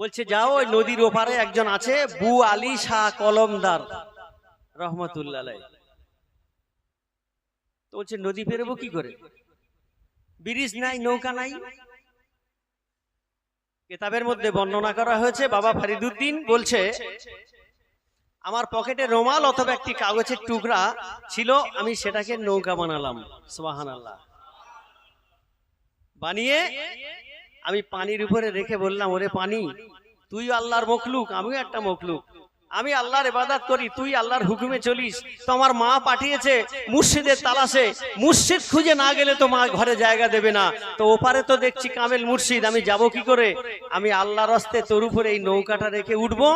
বলছে, যাও ওই নদীর ওপারে একজন আছে, বু আলী শাহ কলমদার। রহমতুল্লাহ। তো বলছে, নদী পেরোবো কি করে? ব্রিজ নাই, নৌকা নাই? কেতাবের মধ্যে বর্ণনা করা হয়েছে, বাবা ফরিদুদ্দিন বলছে, আমার পকেটে রোমাল অথবা একটি কাগজের টুকরা ছিল, আমি সেটাকে নৌকা বানালাম। সোহান আল্লাহ বানিয়ে আমি পানির উপরে রেখে বললাম, ওরে পানি, তুই আল্লাহর মখলুক, আমিও একটা মখলুক। আমি আল্লাহর ইবাদত করি, তুই আল্লাহর হুকুমে চলিস। তো আমার মা পাঠিয়েছে মুর্শিদের তালাশে। মুর্শিদ খুঁজে না গেলে তো মা ঘরে জায়গা দেবে না। তো ওপারে তো দেখছি কামেল মুর্শিদ, আমি যাব কি করে? আমি আল্লাহর হস্তে তোর উপরে এই নৌকাটা রেখে উঠবো।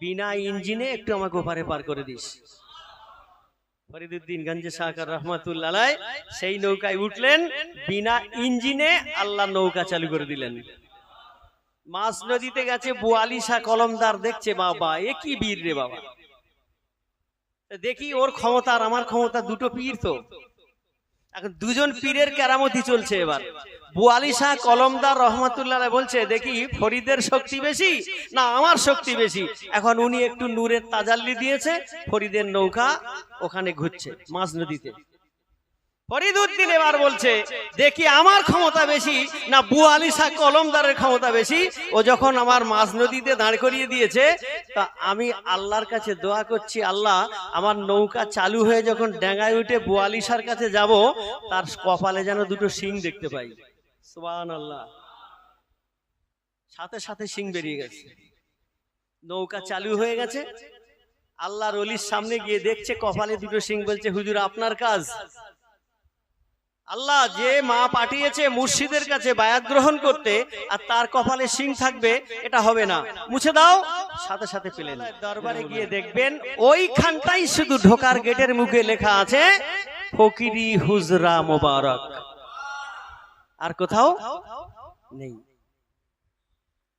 বিনা ইঞ্জিনে একটু আমাকে ওপারে পার করে দিস। ফরিদুদ্দিন গঞ্জে সাহাকার রহমাতুল্লাহ সেই নৌকায় উঠলেন, বিনা ইঞ্জিনে আল্লাহ নৌকা চালু করে দিলেন। মাছ নদীতে গেছে, বুয়ালিশা কলমদার দেখছে বাবা, এ কি বীর রে বাবা। দেখি ওর ক্ষমতা আর আমার ক্ষমতা দুটো পীর তো। এখন দুজন পীরের কেরামতি চলছে এবার। বুয়ালি শাহ কলমদার রহমতুল্লাহ বলছে, দেখি, ফরিদের শক্তি বেশি না আমার শক্তি বেশি? এখন উনি একটু নূরের তাজাল্লি দিয়েছে, ফরিদের নৌকা ওখানে ঘুরছে, মাঝ নদীতে। ফরিদুদ্দিন এবার বলছে, দেখি আমার ক্ষমতা বেশি না বুয়ালি শাহ কলমদারের ক্ষমতা বেশি? ও যখন আমার মাঝ নদীতে দাঁড় করিয়ে দিয়েছে, তা আমি আল্লাহর কাছে দোয়া করছি, আল্লাহ, আমার নৌকা চালু হয়ে যখন ডেঙ্গায় উঠে বুয়ালিশার কাছে যাব, তার কপালে যেন দুটো শিং দেখতে পাই। সুবান আল্লাহ সাথে সাথে শিং বেরিয়ে গেছে। নৌকা চালু হয়ে গেছে। আল্লাহর অলির সামনে গিয়ে দেখছে কপালে দুটো শিং, বলছে, হুজুর, আপনার কাজ? আল্লাহ যে মা পাঠিয়েছে মুর্শিদের কাছে বায়াত গ্রহণ করতে, আর তার কপালে সিং থাকবে, এটা হবে না। মুছে দাও, সাথে সাথে পেলেন দরবারে গিয়ে দেখবেন, ওইখানটাই শুধু ঢোকার গেটের মুখে লেখা আছে, ফকিরি হুজরা মোবারক। আর কোথাও নেই।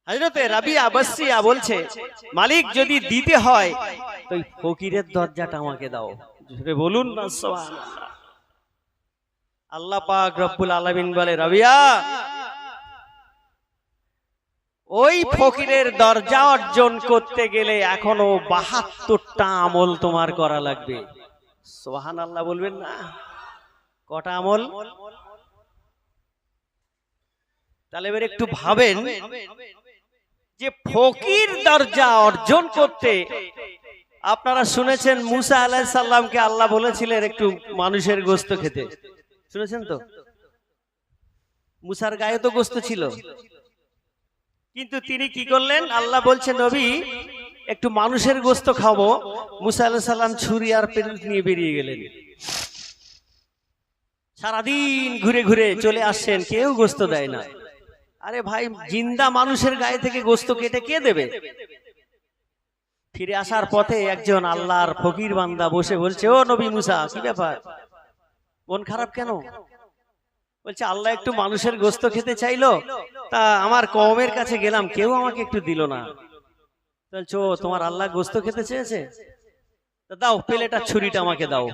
হজরতে রাবিয়া বসিয়া বলছে, মালিক যদি দিতে হয়, তো ফকিরের দরজাটা আমাকে দাও। বলুন না। আল্লাহ পাক রব্বুল আলামিন বলে রাবিয়া ওই ফকিরের দরজা অর্জন করতে গেলে এখনও বাহাত্তরটা আমল তোমার করা লাগবে। সোহান আল্লাহ বলবেন না? কটা আমল? তাহলে এবার একটু ভাবেন যে ফকির দরজা অর্জন করতে আপনারা শুনেছেন মুসা আলাইহিস সালামকে আল্লাহ বলেছিলেন একটু মানুষের গোস্ত খেতে। শুনেছেন তো? মুসার গায়ে তো গোস্ত ছিল। কিন্তু তিনি কি করলেন? আল্লাহ বলছে নবী একটু মানুষের গোস্ত খাব। মুসা আলাহ সাল্লাম ছুরি আর পেরুত নিয়ে বেরিয়ে গেলেন। সারাদিন ঘুরে ঘুরে চলে আসছেন কেউ গোস্ত দেয় না। আরে ভাই জিন্দা মানুষের গায়ে থেকে গোস্ত কেটে কে দেবে? ফিরে আসার পথে একজন আল্লাহর ফকির বান্দা বসে বলছে ও নবী মুসা কি ব্যাপার? মন খারাপ কেন? বলছে আল্লাহ একটু মানুষের গোস্ত খেতে চাইলো? তা আমার কমের কাছে গেলাম কেউ আমাকে একটু দিল না। বলছো তোমার আল্লাহ গোস্ত খেতে চেয়েছে? তা দাও পেলেটা ছুরিটা আমাকে দাও।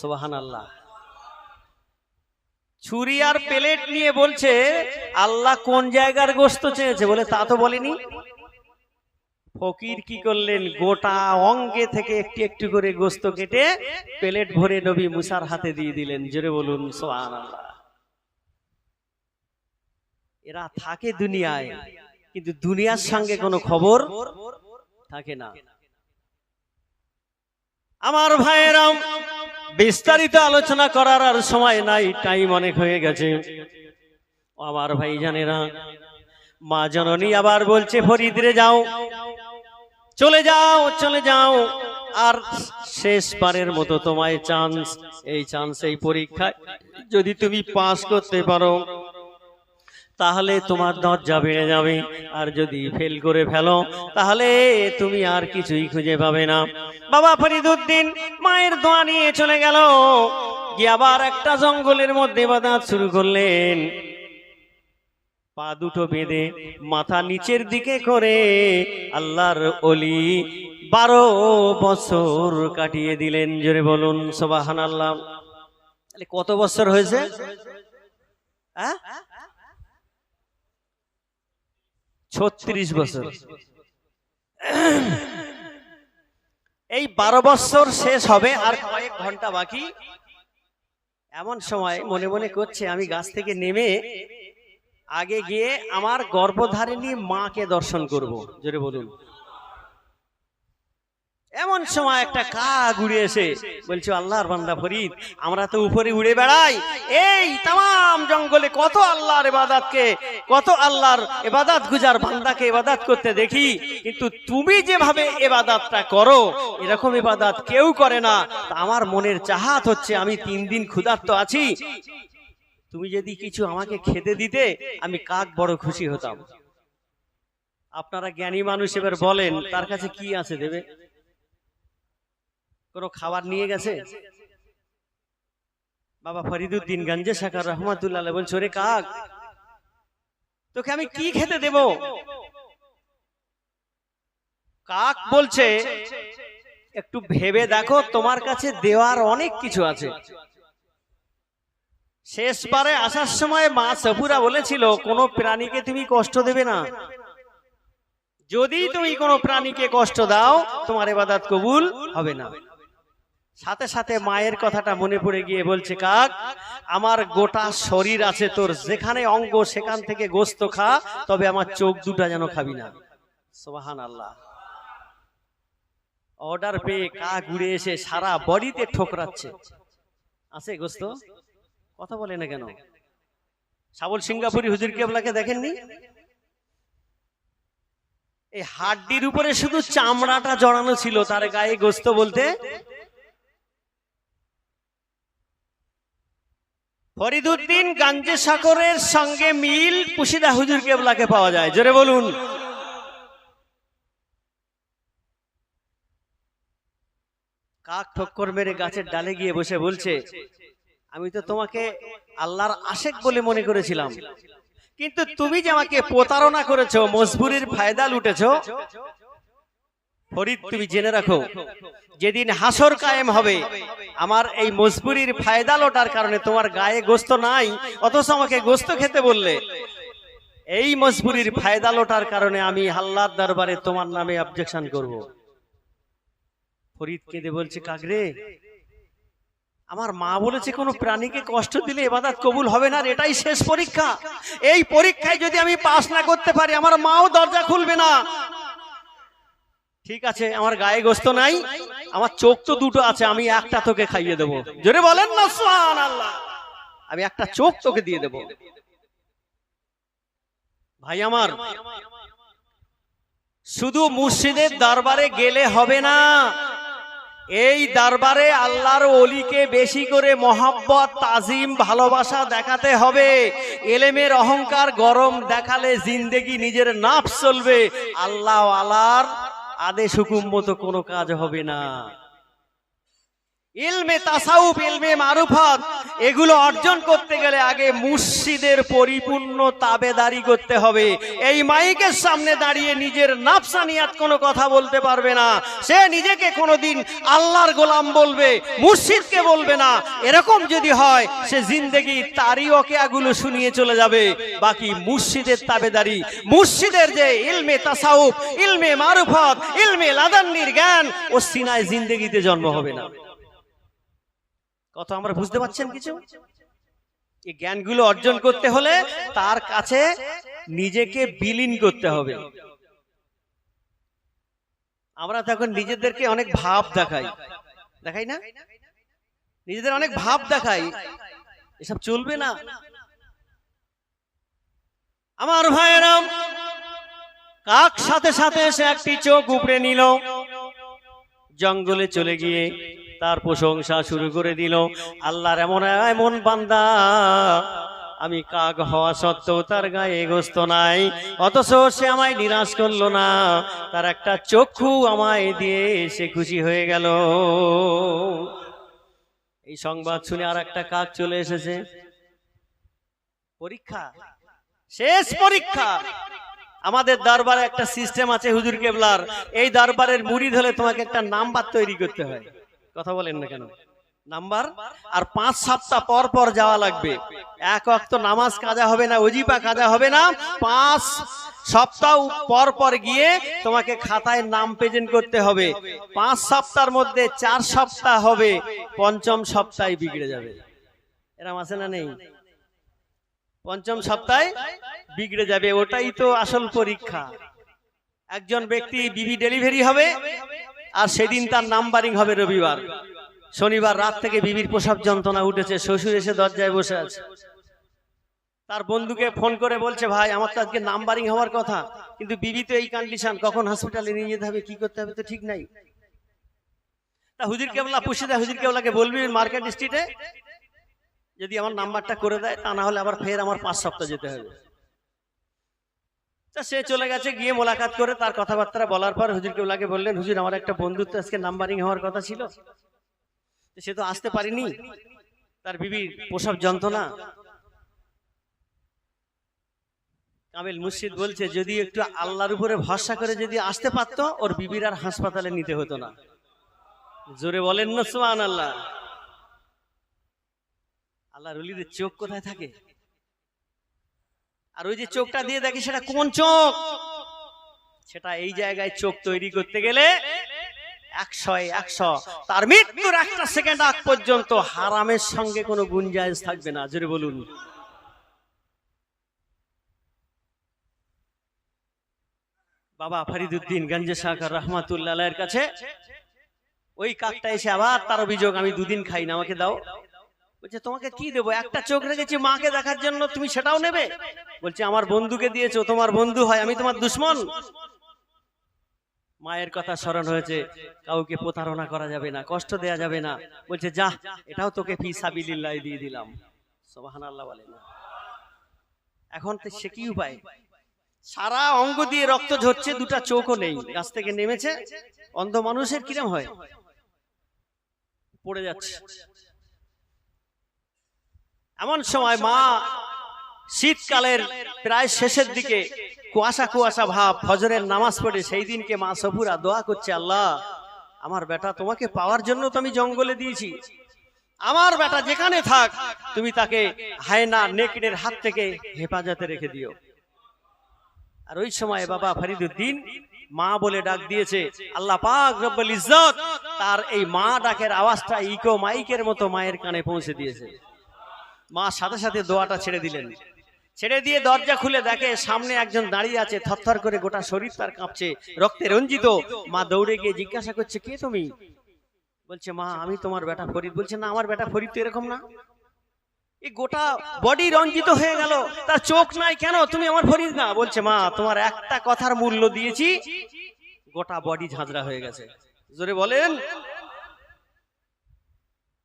সোবাহান আল্লাহ ছুরি আর প্লেট নিয়ে বলছে আল্লাহ কোন জায়গার গোস্ত চেয়েছে? বলে তা তো বলেনি। ফকির কি করলেন? গোটা অঙ্গে থেকে একটু একটু করে গোস্ত কেটে প্লেট ভরে নবী মুসার হাতে দিয়ে দিলেন। জোরে বলুন সোহান এরা থাকে দুনিয়ায়, কিন্তু দুনিয়ার সঙ্গে কোনো খবর থাকে না। আমার ভাইয়েরাম বিস্তারিত আলোচনা করার আর সময় নাই, টাইম অনেক হয়ে গেছে। আমার ভাই জানেরা মা জননী আবার বলছে, ফরিদরে যাও। চলে যাও চলে যাও। আর শেষবারের মতো তোমায় চান্স এই চান্স এই পরীক্ষায় যদি তুমি পাস করতে পারো, তাহলে তোমার দরজা বেড়ে যাবে। আর যদি ফেল করে ফেলো, তাহলে তুমি আর কিছুই খুঁজে পাবে না। বাবা ফরিদুদ্দিন মায়ের দোয়া নিয়ে চলে গেল। গিয়ে আবার একটা জঙ্গলের মধ্যে বাদাত শুরু করলেন। পা দুটো বেঁধে মাথা নিচের দিকে করে আল্লাহর অলি বারো বছর কাটিয়ে দিলেন, জোরে বলুন সোবাহান আল্লাহ কত বছর হয়েছে? হ্যাঁ ছত্রিশ বছর। এই বারো বছর শেষ হবে, আর কয়েক ঘণ্টা বাকি। এমন সময় মনে মনে করছে, আমি গাছ থেকে নেমে আগে গিয়ে আমার গর্ভধারিণী মাকে দর্শন করব। জোরে বলুন। এমন সময় একটা কাক উড়ে এসে বলছো আল্লাহর বান্দা ফরিদ আমরা তো উপরে উড়ে বেড়াই। এই তাম জঙ্গলে কত আল্লাহর এবাদাতকে কত আল্লাহর এবাদাত গুজার বান্দাকে এবাদাত করতে দেখি কিন্তু তুমি যেভাবে এবাদাতটা করো এরকম এবাদাত কেউ করে না। আমার মনের চাহাত হচ্ছে আমি তিন দিন ক্ষুধার্ত আছি। তুমি যদি কিছু আমাকে খেতে দিতে, আমি কাক বড় খুশি হতাম। আপনারা জ্ঞানী মানুষ এবার বলেন, তার কাছে কি আছে দেবে? কোনো খাবার নিয়ে গেছে? বাবা ফরিদুদ্দিন গঞ্জে শাখার রহমাতুল্লাহ বলছো রে কাক, তোকে আমি কি খেতে দেব? কাক বলছে, একটু ভেবে দেখো, তোমার কাছে দেওয়ার অনেক কিছু আছে। শেষবারে আসার সময় মা সফুরা বলেছিল, কোনো প্রাণীকে তুমি কষ্ট দেবে না। যদি তুমি কোনো প্রাণীকে কষ্ট দাও, তোমার এবাদাত কবুল হবে না। সাথে সাথে মায়ের কথাটা মনে পড়ে গিয়ে বলছে, কাক, আমার গোটা শরীর আছে তোর। যেখানে অঙ্গ, সেখান থেকে গোস্ত খা, তবে আমার চোখ দুটা যেন খাবি না। সোহান আল্লাহ অর্ডার পেয়ে কাক উড়ে এসে সারা বডিতে ঠোকরাচ্ছে। আছে গোস্ত? কথা বলে না কেন? সাবল সিঙ্গাপুরি হুজুর কেবলাকে দেখেননি? এই হাড্ডির উপরে শুধু চামড়াটা জড়ানো ছিল, তার গায়ে গোস্ত বলতে? ফরিদুদ্দিন গাঞ্জে সাগরের সঙ্গে মিল পুশিদা হুজুর কেবলাকে পাওয়া যায়? জোরে বলুন। কাক ঠক্কর মেরে গাছের ডালে গিয়ে বসে বলছে আমি তো তোমাকে আল্লাহর আশেক বলে মনে করেছিলাম। কিন্তু তুমি যে আমাকে প্রতারণা করেছ মজবুরির ফায়দা লুটেছো ফরিদ তুমি জেনে রাখো যেদিন হাসর কায়েম হবে আমার এই মজবুরির ফায়দা লোটার কারণে তোমার গায়ে গোস্ত নাই অথচ আমাকে গোস্ত খেতে বললে। এই মজবুরির ফায়দা লোটার কারণে আমি হাল্লার দরবারে তোমার নামে অবজেকশন করব। ফরিদ কেঁদে বলছে কাকরে আমার মা বলেছে কোনো প্রাণীকে কষ্ট দিলে এবাদাত কবুল হবে না আর এটাই শেষ পরীক্ষা। এই পরীক্ষায় যদি আমি পাশ না করতে পারি আমার মাও দরজা খুলবে না। ঠিক আছে আমার গায়ে গোস্ত নাই আমার চোখ তো দুটো আছে আমি একটা তোকে খাইয়ে দেবো। জোরে বলেন না সুবহান আল্লাহ আমি একটা চোখ তোকে দিয়ে দেব। ভাই আমার শুধু মুর্শিদের দরবারে গেলে হবে না। এই দরবারে আল্লাহর অলিকে বেশি করে মহাব্বত, তাজিম, ভালোবাসা দেখাতে হবে। এলেমের অহংকার গরম দেখালে জিন্দেগি নিজের নাফ চলবে। আল্লাহ আলার আদেশ হুকুম মতো কোনো কাজ হবে না। ইলমে তাসাউফ, ইলমে মারুফাত, এগুলো অর্জন করতে গেলে আগে মুর্শিদের পরিপূর্ণ তাবেদারি করতে হবে। এই মাইকের সামনে দাঁড়িয়ে নিজের নাফসানিয়াত কোনো কথা বলতে পারবে না। সে নিজেকে কোনোদিন আল্লাহর গোলাম বলবে, মুর্শিদকে বলবে না। এরকম যদি হয়, সে জিন্দেগি তারই ওকেয়াগুলো শুনিয়ে চলে যাবে। বাকি মুর্শিদের তাবেদারি, মুর্শিদের যে ইলমে তাসাউফ, ইলমে মারুফাত, ইলমে লাদান্নির জ্ঞান, ও সিনায় জিন্দেগিতে জন্ম হবে না। কত আমরা বুঝতে পারছেন কিছু? এই জ্ঞানগুলো অর্জন করতে হলে তার কাছে নিজেকে বিলীন করতে হবে। আমরা তখন নিজেদেরকে অনেক ভাব দেখাই। দেখাই না? নিজেদের অনেক ভাব দেখাই। এসব চলবে না। আমার ভাইয়েরাম কাক সাথে সাথে এসে একটি চোখ উপড়ে নিল। জঙ্গলে চলে গিয়ে তার প্রশংসা শুরু করে দিল। আল্লাহর এমন এমন বান্দা, আমি কাক হওয়া সত্ত্বেও তার গায়ে গোস্ত নাই। অথচ সে আমায় নিরাশ করল না। তার একটা চক্ষু আমায় দিয়ে সে খুশি হয়ে গেল। এই সংবাদ শুনে আর একটা কাক চলে এসেছে। পরীক্ষা? শেষ পরীক্ষা। আমাদের দরবারে একটা সিস্টেম আছে হুজুর কেবলার। এই দরবারের মুড়ি হলে তোমাকে একটা নাম্বার তৈরি করতে হয়। কথা বলেন না কেন? নাম্বার আর পাঁচ সপ্তাহ পর পর যাওয়া লাগবে। এক অক্ত নামাজ কাজা হবে না অজিপা কাজা হবে না। পাঁচ সপ্তাহ পর পর গিয়ে তোমাকে খাতায় নাম প্রেজেন্ট করতে হবে। পাঁচ সপ্তাহের মধ্যে চার সপ্তাহ হবে। পঞ্চম সপ্তাহে বিগড়ে যাবে। এরম আছে না নেই? পঞ্চম সপ্তাহে বিগড়ে যাবে। ওটাই তো আসল পরীক্ষা। একজন ব্যক্তি বিবি ডেলিভারি হবে। আর সেদিন তার নাম্বারিং হবে রবিবার। শনিবার রাত থেকে বিবির প্রসব যন্ত্রণা উঠেছে, শ্বশুর এসে দরজায় বসে আছে। তার বন্ধুকে ফোন করে বলছে, ভাই, আমার তো আজকে নাম্বারিং হওয়ার কথা, কিন্তু বিবি তো এই কন্ডিশন কখন হসপিটালে নিয়ে যেতে হবে, কি করতে হবে তো ঠিক নাই। তা হুজুর কেবলা, পুষে দেয় হুজুর কেবলাকে বলবি মার্কেট স্ট্রিটে যদি আমার নাম্বারটা করে দেয়, তা না হলে আবার ফের আমার পাঁচ সপ্তাহ যেতে হবে। তা সে চলে গেছে, গিয়ে মোলাকাত করে তার কথাবার্তা বলার পর হুজুর কেবলাকে বললেন, হুজুর, আমার একটা বন্ধুত্ব আজকে নাম্বারিং হওয়ার কথা ছিল। সে তো আসতে পারিনি। তার বিবির প্রসব যন্ত্রণা। কামিল মুর্শিদ বলছে, যদি একটু আল্লাহর উপরে ভরসা করে যদি আসতে পারতো, ওর বিবির আর হাসপাতালে নিতে হতো না। জোরে বলেন না সুমান আল্লাহ আল্লাহ রলিদের চোখ কোথায় থাকে? আর ওই যে চোখটা দিয়ে দেখি সেটা কোন চোখ? সেটা এই জায়গায় চোখ তৈরি করতে গেলে একশো। একশো। তার মৃত্যুর একটা সেকেন্ড আগ পর্যন্ত হারামের সঙ্গে কোনো থাকবে না। জোরে বলুন। বাবা ফরিদুদ্দিন গঞ্জে সাকার রহমাতুল্লাহ এর কাছে ওই কাকটা এসে আবার তার অভিযোগ আমি দুদিন খাই না আমাকে দাও। বলছে তোমাকে কি দেবো? একটা চোখ রেখেছি মাকে দেখার জন্য তুমি সেটাও নেবে? বলছে আমার বন্ধুকে দিয়েছ তোমার বন্ধু হয় আমি তোমার দুশ্মন। মায়ের কথা স্মরণ হয়েছে কাউকে প্রতারণা করা যাবে না কষ্ট দেয়া যাবে না। বলছে যা এটাও তোকে ফি সাবিলিল্লাহ দিয়ে দিলাম। সোবাহান আল্লাহ বলে না। এখন তো সে কি উপায়? সারা অঙ্গ দিয়ে রক্ত ঝরছে দুটা চোখও নেই। গাছ থেকে নেমেছে অন্ধ মানুষের কিরম হয়? পড়ে যাচ্ছে। এমন সময় মা শীতকালের প্রায় শেষের দিকে কুয়াশা কুয়াশা ভাব, ফজরের নামাজ পড়ে সেই দিনকে মা সফুরা দোয়া করছে, আল্লাহ, আমার বেটা তোমাকে পাওয়ার জন্য তো আমি জঙ্গলে দিয়েছি। আমার বেটা যেখানে থাক, তুমি তাকে হায়না নেকড়ের হাত থেকে হেফাজতে রেখে দিও। আর ওই সময় বাবা ফরিদুদ্দিন মা বলে ডাক দিয়েছে, আল্লাহ পাক রব্বুল ইজ্জত তার এই মা ডাকের আওয়াজটা ইকো মাইকের মতো মায়ের কানে পৌঁছে দিয়েছে। মা সাথে সাথে দোয়াটা ছেড়ে দিলেন। ছেড়ে দিয়ে দরজা খুলে দেখে সামনে একজন দাঁড়িয়ে আছে থরথর করে গোটা শরীর তার কাঁপছে রক্তে রঞ্জিত। মা দৌড়ে গিয়ে জিজ্ঞাসা করছে কে তুমি? বলছে মা আমি তোমার বেটা ফরিদ। বলছে না আমার বেটা ফরিদ তো এরকম না। এই গোটা বডি রঞ্জিত হয়ে গেল তার চোখ নাই কেন? তুমি আমার ফরিদ না? বলছে মা তোমার একটা কথার মূল্য দিয়েছি গোটা বডি ঝাঁঝরা হয়ে গেছে। জোরে বলেন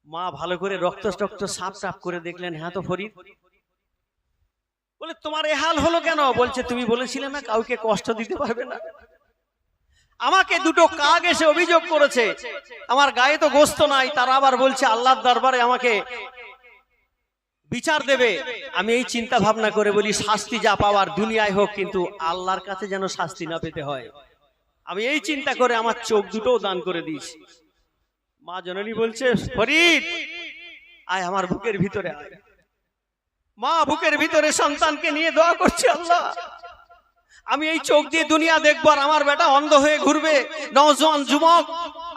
মা ভালো করে রক্ত টক্ত সাপ টাপ করে দেখলেন হ্যাঁ তো ফরিদ? বলে, তোমার এ হাল হলো কেন? বলছে, তুমি বলেছিলে না কাউকে কষ্ট দিতে পারবে না। আমাকে দুটো কাক এসে অভিযোগ করেছে। আমার গায়ে তো গোস্ত নাই। তারা আবার বলছে, আল্লাহর দরবারে আমাকে বিচার দেবে। আমি এই চিন্তা ভাবনা করে বলি, শাস্তি যা পাওয়ার দুনিয়ায় হোক, কিন্তু আল্লাহর কাছে যেন শাস্তি না পেতে হয়। আমি এই চিন্তা করে আমার চোখ দুটোও দান করে দিয়েছি। মা জননী বলছে, ফরিদ, আয় আমার বুকের ভিতরে মা বুকের ভিতরে সন্তানকে নিয়ে দোয়া করছে, আল্লাহ, আমি এই চোখ দিয়ে দুনিয়া দেখব আর আমার বেটা অন্ধ হয়ে ঘুরবে। নওজোয়ান যুবক,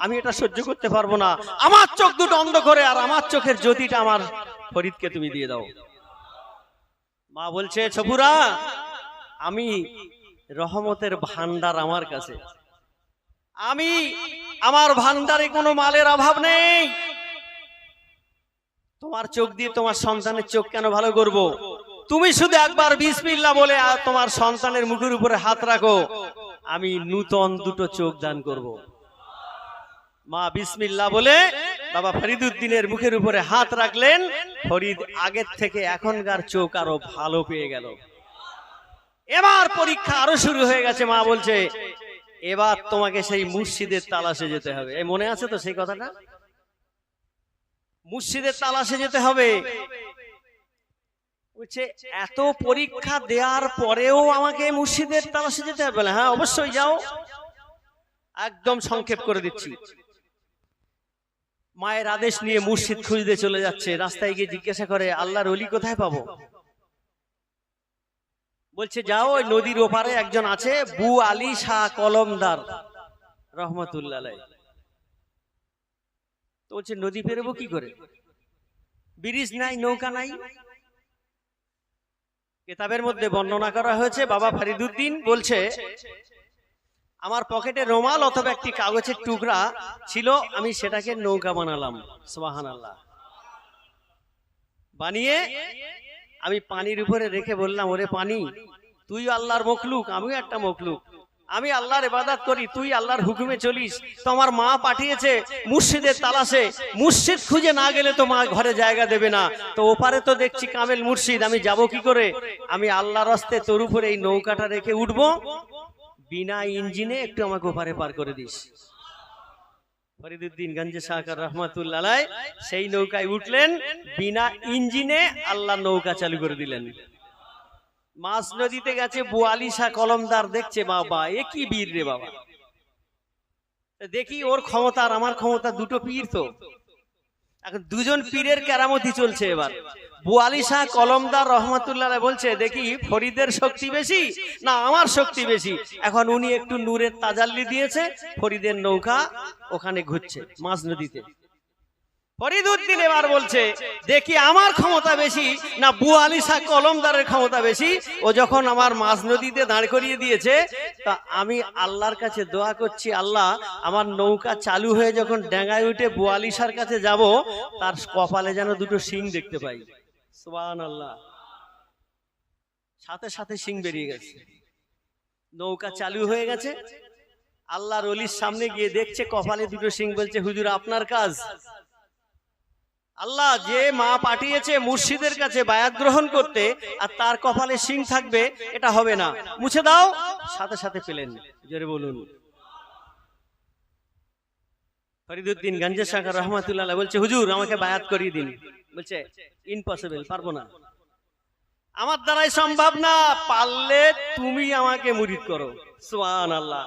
আমি এটা সহ্য করতে পারব না। আমার চোখ দুটো অন্ধ করে আর আমার চোখের জ্যোতিটা আমার ফরিদকে তুমি দিয়ে দাও। মা বলছে, ছপুরা, আমি রহমতের ভান্ডার আমার কাছে। আমি, আমার ভান্ডারে কোনো মালের অভাব নেই তোমার চোখ দিয়ে তোমার সন্তানের চোখ কেন ভালো করব। তুমি শুধু একবার বিসমিল্লা বলে আর তোমার সন্তানের মুখের উপরে হাত রাখো আমি নূতন দুটো চোখ দান করব। মা বিসমিল্লা বলে বাবা ফরিদুদ্দিনের মুখের উপরে হাত রাখলেন ফরিদ আগের থেকে এখনকার চোখ আরও ভালো পেয়ে গেল এবার পরীক্ষা আরও শুরু হয়ে গেছে, মা বলছে এবার তোমাকে সেই মুর্শিদের তালাশে যেতে হবে। এই মনে আছে তো সেই কথাটা? মুর্শিদের তালাশে যেতে হবে। বলছে এত পরীক্ষা দেওয়ার পরেও আমাকে মুর্শিদের তালাশে যেতে হবে বলে, হ্যাঁ অবশ্যই যাও। একদম সংক্ষেপ করে দিচ্ছি। মায়ের আদেশ নিয়ে মুর্শিদ খুঁজতে চলে যাচ্ছে। রাস্তায় গিয়ে জিজ্ঞাসা করে আল্লাহর অলি কোথায় পাবো? বলছে যাও ওই নদীর ওপারে একজন আছে বু আলী শাহ কলমদার। রহমতুল্লাহ। তো বলছে নদী পেরোবো কি করে? ব্রিজ নাই নৌকা নাই। কেতাবের মধ্যে বর্ণনা করা হয়েছে বাবা ফরিদুদ্দিন বলছে আমার পকেটে রোমাল অথবা একটি কাগজের টুকরা ছিল আমি সেটাকে নৌকা বানালাম। সোহান আল্লাহ বানিয়ে আমি পানির উপরে রেখে বললাম, ওরে পানি, তুই আল্লাহর মখলুক, আমিও একটা মখলুক। আমি আল্লাহর ইবাদত করি, তুই আল্লাহর হুকুমে চলিস। তো আমার মা পাঠিয়েছে মুর্শিদের তালাশে। মুর্শিদ খুঁজে না গেলে তো মা ঘরে জায়গা দেবে না। তো ওপারে তো দেখছি কামেল মুর্শিদ, আমি যাব কি করে? আমি আল্লাহর হস্তে তোর উপরে এই নৌকাটা রেখে উঠবো। বিনা ইঞ্জিনে একটু আমাকে ওপারে পার করে দিস। সেই নৌকায় উঠলেন, বিনা ইঞ্জিনে আল্লাহ নৌকা চালু করে দিলেন। মাছ নদীতে গেছে, বুয়ালিশা কলমদার দেখছে, বাবা, এ কি বীর রে বাবা। দেখি ওর ক্ষমতা আর আমার ক্ষমতা দুটো পীর তো। এখন দুজন পীরের কেরামতি চলছে এবার। বুয়ালি শাহ কলমদার রহমতুল্লাহ বলছে, দেখি, ফরিদের শক্তি বেশি না আমার শক্তি বেশি? এখন উনি একটু নূরের তাজাল্লি দিয়েছে, ফরিদের নৌকা ওখানে ঘুরছে, মাঝ নদীতে। ফরিদুদ্দিন এবার বলছে, দেখি আমার ক্ষমতা বেশি না বুয়ালি শাহ কলমদারের ক্ষমতা বেশি? ও যখন আমার মাঝ নদীতে দাঁড় করিয়ে দিয়েছে, তা আমি আল্লাহর কাছে দোয়া করছি, আল্লাহ, আমার নৌকা চালু হয়ে যখন ডেঙ্গায় উঠে বুয়ালিশার কাছে যাব, তার কপালে যেন দুটো শিং দেখতে পাই। সুবান আল্লাহ সাথে সাথে শিং বেরিয়ে গেছে। নৌকা চালু হয়ে গেছে। আল্লাহর অলির সামনে গিয়ে দেখছে কপালে দুটো শিং, বলছে, হুজুর, আপনার কাজ? আল্লাহ যে মা পাঠিয়েছে মুর্শিদের কাছে বায়াত গ্রহণ করতে, আর তার কপালে শিং থাকবে, এটা হবে না। মুছে দাও, সাথে সাথে পেলেন। জোরে বলুন। ফরিদুদ্দিন গঞ্জে সাগর রহমাতুল্লাহ বলছে, হুজুর, আমাকে বায়াত করিয়ে দিন। বলছে ইম্পসিবল পারব না। আমার দ্বারাই সম্ভব না, পারলে তুমি আমাকে মুরিদ করো। সোয়ান আল্লাহ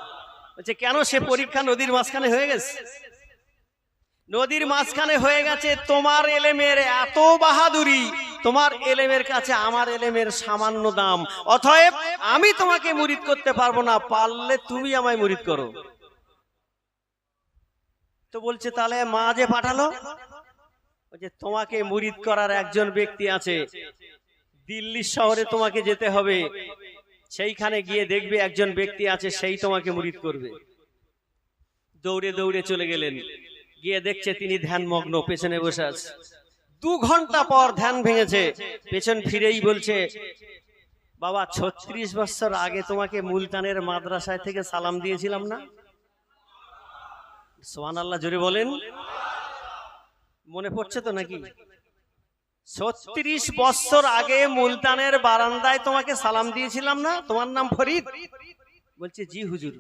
বলছে, কেন সে পরীক্ষা নদীর মাঝখানে হয়ে গেছে? নদীর মাঝখানে হয়ে গেছে তোমার এলেমের এত বাহাদুরি। তোমার এলেমের কাছে আমার এলেমের সামান্য দাম। অতএব আমি তোমাকে মুরিদ করতে পারব না, পারলে তুমি আমায় মুরিদ করো। তো বলছে, তাহলে মা যে পাঠালো? বলছে তোমাকে মুরিদ করার একজন ব্যক্তি আছে। দিল্লি শহরে তোমাকে যেতে হবে। সেইখানে গিয়ে দেখবে একজন ব্যক্তি আছে, সেই তোমাকে মুরিদ করবে। দৌড়ে দৌড়ে চলে গেলেন। গিয়ে দেখছে তিনি ধ্যানমগ্ন, পেছনে বসে আছে। দু ঘণ্টা পর ধ্যান ভেঙেছে, পেছন ফিরেই বলছে, বাবা, ছত্রিশ বছর আগে তোমাকে মুলতানের মাদ্রাসায় থেকে সালাম দিয়েছিলাম না? সোহান আল্লাহ জোরে বলেন। মনে পড়ছে তো নাকি? ছত্রিশ বছর আগে মুলতানের বারান্দায় তোমাকে সালাম দিয়েছিলাম না? তোমার নাম ফরিদ? বলছে, জি হুজুর।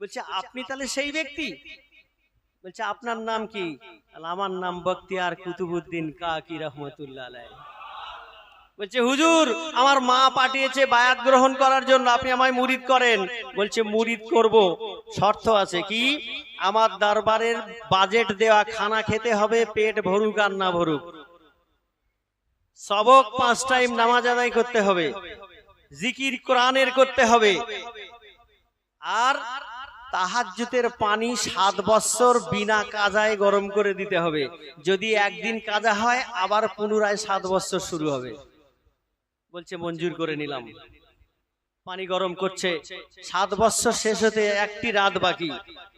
বলছে, আপনি তাহলে সেই ব্যক্তি? বলছে আপনার নাম কি? আমার নাম বক্তিয়ার কুতুবুদ্দিন কাকি রহমতুল্লাহ বলছে হুজুর আমার মা পাঠিয়েছে বায়াত গ্রহণ করার জন্য আপনি আমায় মুরিদ করেন। বলছে মুরিদ করব। শর্ত আছে কি? আমার দরবারের বাজেট দেওয়া খানা খেতে হবে পেট ভরুক আর না ভরুক। সবক পাঁচ টাইম নামাজ আদায় করতে হবে। জিকির কোরআনের করতে হবে। আর তাহাজ্জুতের পানি সাত বছর বিনা কাজায় গরম করে দিতে হবে। যদি একদিন কাজা হয়, আবার পুনরায় সাত বছর শুরু হবে। বলছে, মঞ্জুর করে নিলাম। পানি গরম করছে। সাত বছর শেষ হতে একটি রাত বাকি।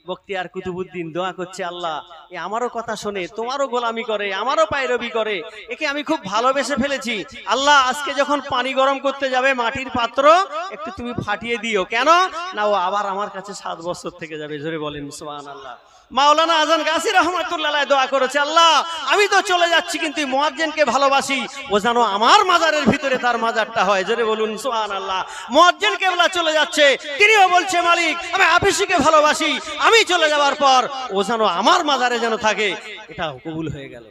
বক্তিয়ার কুতুবুদ্দিন দোয়া করছে, আল্লাহ, এ আমারও কথা শোনে, তোমারও গোলামি করে, আমারও পায়রবি করে। একে আমি খুব ভালোবেসে ফেলেছি। আল্লাহ, আজকে যখন পানি গরম করতে যাবে মাটির পাত্র, একটু তুমি ফাটিয়ে দিও। কেন? না, ও আবার আমার কাছে সাত বছর থেকে যাবে। জোরে বলেন সোহান আল্লাহ মাওলানা আজান গাছি রহমতুল্লাহ দোয়া করেছে, আল্লাহ, আমি তো চলে যাচ্ছি, কিন্তু মোয়াজ্জেনকে ভালোবাসি। ও জানো আমার মাজারের ভিতরে তার মাজারটা হয়। জোরে বলুন সোহান আল্লাহ মোয়াজ্জেন কেবলা চলে যাচ্ছে, তিনিও বলছে, মালিক, আমি আপিসিকে ভালোবাসি, আমি চলে যাওয়ার পর ও যেন আমার মাজারে যেন থাকে, এটা কবুল হয়ে গেল।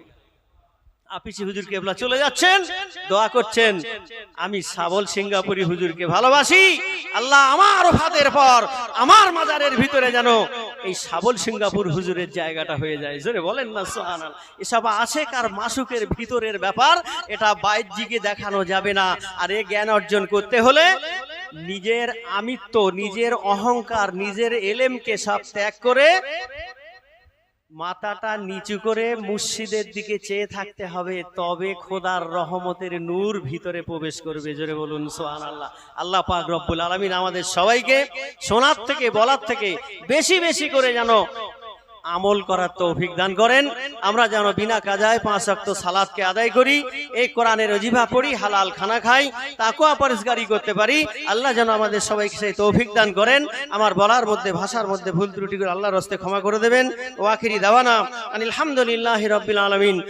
আপিসি হুজুর কেবলা চলে যাচ্ছেন, দোয়া করছেন। আমি সাবল সিঙ্গাপুরি হুজুরকে ভালোবাসি। আল্লাহ আমার ফাতের পর আমার মাজারের ভিতরে যেন এই সাবল সিঙ্গাপুর হুজুরের জায়গাটা হয়ে যায়। জোরে বলেন না সোহানাল এসব আছে কার মাসুকের ভিতরের ব্যাপার, এটা বাহ্যিকে দেখানো যাবে না। আর এ জ্ঞান অর্জন করতে হলে নিজের আমিত্ব, নিজের অহংকার, নিজের এলেমকে সব ত্যাগ করে মাথাটা নিচু করে মুর্শিদের দিকে চেয়ে থাকতে হবে, তবে খোদার রহমতের নূর ভিতরে প্রবেশ করবে। জোরে বলুন সোহান আল্লাহ আল্লাহ পাক রব্বুল আলমিন আমাদের সবাইকে শোনার থেকে, বলার থেকে বেশি বেশি করে যেন আমল করার তৌফিক দান করেন। আমরা যেন বিনা কাজায় পাঁচ রক্ত সালাদকে আদায় করি। এই কোরআনের অজিভা পড়ি, হালাল খানা খাই তাকে পরিষ্কারই করতে পারি। আল্লাহ যেন আমাদের সবাইকে সেই তৌফিক দান করেন। আমার বলার মধ্যে, ভাষার মধ্যে ভুল ত্রুটি করে আল্লাহর হস্তে ক্ষমা করে দেবেন। ওয়াখিরি দাওয়ানা। আনিল রবিল আলমিন।